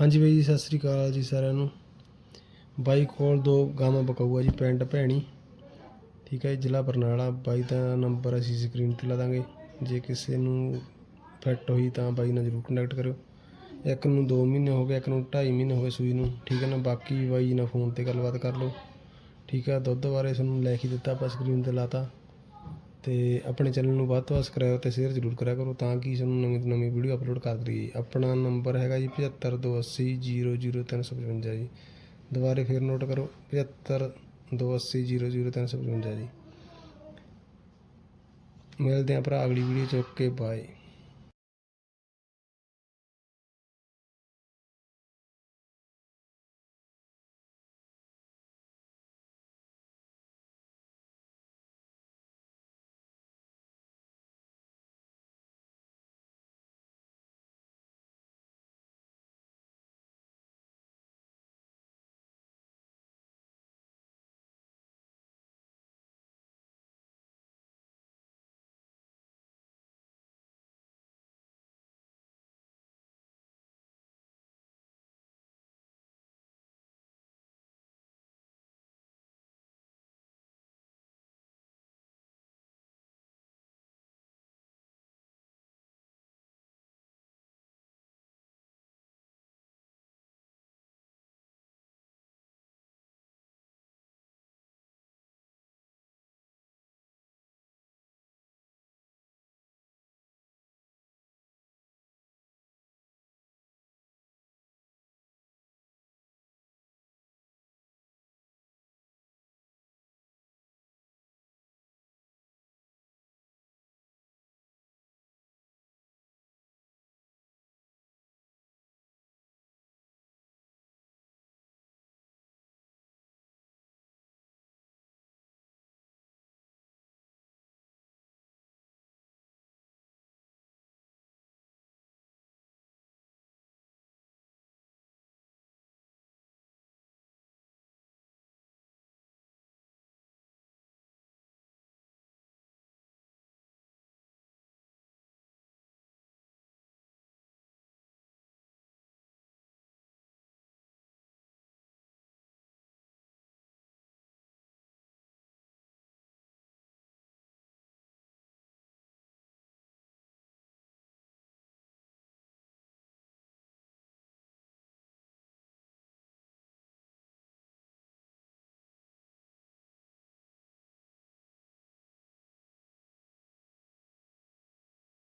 ਹਾਂਜੀ ਬਾਈ ਜੀ, ਸਤਿ ਸ੍ਰੀ ਅਕਾਲ ਜੀ ਸਾਰਿਆਂ ਨੂੰ। ਬਾਈ ਕੋਲ ਦੋ ਗਾਵਾਂ ਬਕਾਊਆ ਜੀ, ਪਿੰਡ ਭੈਣੀ। ਠੀਕ ਹੈ ਜ਼ਿਲ੍ਹਾ ਬਰਨਾਲਾ। ਬਾਈ ਦਾ ਨੰਬਰ ਅਸੀਂ ਸਕਰੀਨ ਤੇ ਲਾ ਦਾਂਗੇ। ਜੇ ਕਿਸੇ ਨੂੰ ਫਿੱਟ ਹੋਈ ਤਾਂ ਬਾਈ ਨਾਲ ਜ਼ਰੂਰ ਕੰਟੈਕਟ ਕਰਿਓ। ਇੱਕ ਨੂੰ 2 ਮਹੀਨੇ ਹੋ ਗਏ, ਇੱਕ ਨੂੰ 2.5 ਮਹੀਨੇ ਹੋ ਗਏ ਸੂਈ ਨੂੰ। ਠੀਕ ਹੈ ਨਾ, ਬਾਕੀ ਬਾਈ ਨਾਲ ਫੋਨ ਤੇ ਗੱਲਬਾਤ ਕਰ ਲਓ। ਠੀਕ ਹੈ, ਦੁੱਧ ਬਾਰੇ ਤੁਹਾਨੂੰ ਲੈ ਕੇ ਦਿੱਤਾ, ਆਪਾਂ ਸਕਰੀਨ ਤੇ ਲਾਤਾ ਅਤੇ ਆਪਣੇ ਚੈਨਲ ਨੂੰ ਵੱਧ ਤੋਂ ਵੱਧ ਸਬਸਕ੍ਰਾਈਬ ਅਤੇ ਸ਼ੇਅਰ ਜ਼ਰੂਰ ਕਰਿਆ ਕਰੋ ਤਾਂ ਕਿ ਸਾਨੂੰ ਨਵੀਂ ਤੋਂ ਨਵੀਂ ਵੀਡੀਓ ਅਪਲੋਡ ਕਰ ਰਹੀਏ ਆਪਣਾ ਨੰਬਰ ਹੈਗਾ ਜੀ 7528000355 ਜੀ। ਦੁਬਾਰੇ ਫਿਰ ਨੋਟ ਕਰੋ 7528000355 ਜੀ। ਮਿਲਦੇ ਹਾਂ ਭਰਾ ਅਗਲੀ ਵੀਡੀਓ ਚ, ਓਕੇ ਬਾਏ